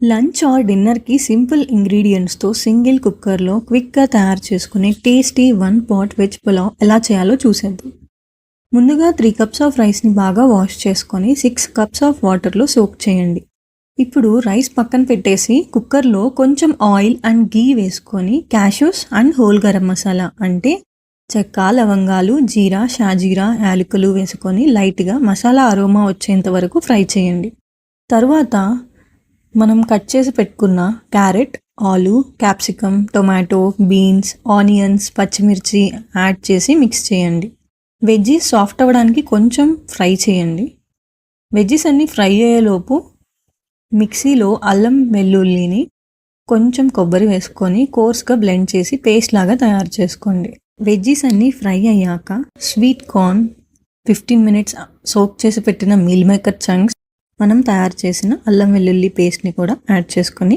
Lunch or డిన్నర్కి simple ఇంగ్రీడియంట్స్తో single కుక్కర్లో క్విక్గా తయారు చేసుకునే tasty one pot veg pulao ఎలా చేయాలో చూసేద్దాం. ముందుగా త్రీ కప్స్ ఆఫ్ రైస్ని బాగా వాష్ చేసుకొని సిక్స్ కప్స్ ఆఫ్ వాటర్లో సోక్ చేయండి. ఇప్పుడు రైస్ పక్కన పెట్టేసి కుక్కర్లో కొంచెం ఆయిల్ అండ్ గీ వేసుకొని cashews and whole garam masala అంటే చెక్క లవంగాలు జీరా షాజీరా యాలకులు వేసుకొని లైట్గా మసాలా అరోమా వచ్చేంత వరకు ఫ్రై చేయండి. తర్వాత మనం కట్ చేసి పెట్టుకున్న క్యారెట్ ఆలు క్యాప్సికమ్ టొమాటో బీన్స్ ఆనియన్స్ పచ్చిమిర్చి యాడ్ చేసి మిక్స్ చేయండి. వెజ్జీస్ సాఫ్ట్ అవ్వడానికి కొంచెం ఫ్రై చేయండి. వెజ్జీస్ అన్నీ ఫ్రై అయ్యేలోపు మిక్సీలో అల్లం వెల్లుల్లిని కొంచెం కొబ్బరి వేసుకొని కోర్స్గా బ్లెండ్ చేసి పేస్ట్ లాగా తయారు చేసుకోండి. వెజ్జీస్ అన్నీ ఫ్రై అయ్యాక sweet corn fifteen minutes soak చేసి పెట్టిన మీల్ మేకర్ చంక్స్ మనం తయారు చేసిన అల్లం వెల్లుల్లి పేస్ట్ని కూడా యాడ్ చేసుకొని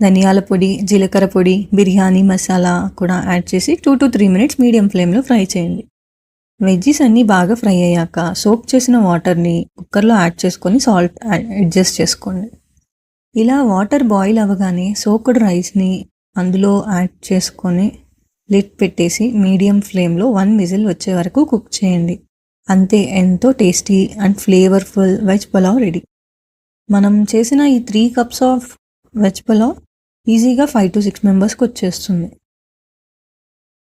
ధనియాల పొడి జీలకర్ర పొడి బిర్యానీ మసాలా కూడా యాడ్ చేసి two to three minutes medium ఫ్లేమ్లో ఫ్రై చేయండి. వెజ్జీస్ అన్నీ బాగా ఫ్రై అయ్యాక సోక్ చేసిన వాటర్ని కుక్కర్లో యాడ్ చేసుకొని సాల్ట్ అడ్జస్ట్ చేసుకోండి. ఇలా వాటర్ బాయిల్ అవ్వగానే సోక్డ్ రైస్ని అందులో యాడ్ చేసుకొని లిడ్ పెట్టేసి మీడియం ఫ్లేమ్లో వన్ విజిల్ వచ్చే వరకు కుక్ చేయండి. అంతే ఎంతో tasty and flavourful veg pulao ready మనం చేసిన ఈ three cups of veg pulao ఈజీగా ఫైవ్ టు సిక్స్ మెంబర్స్కి వచ్చేస్తుంది.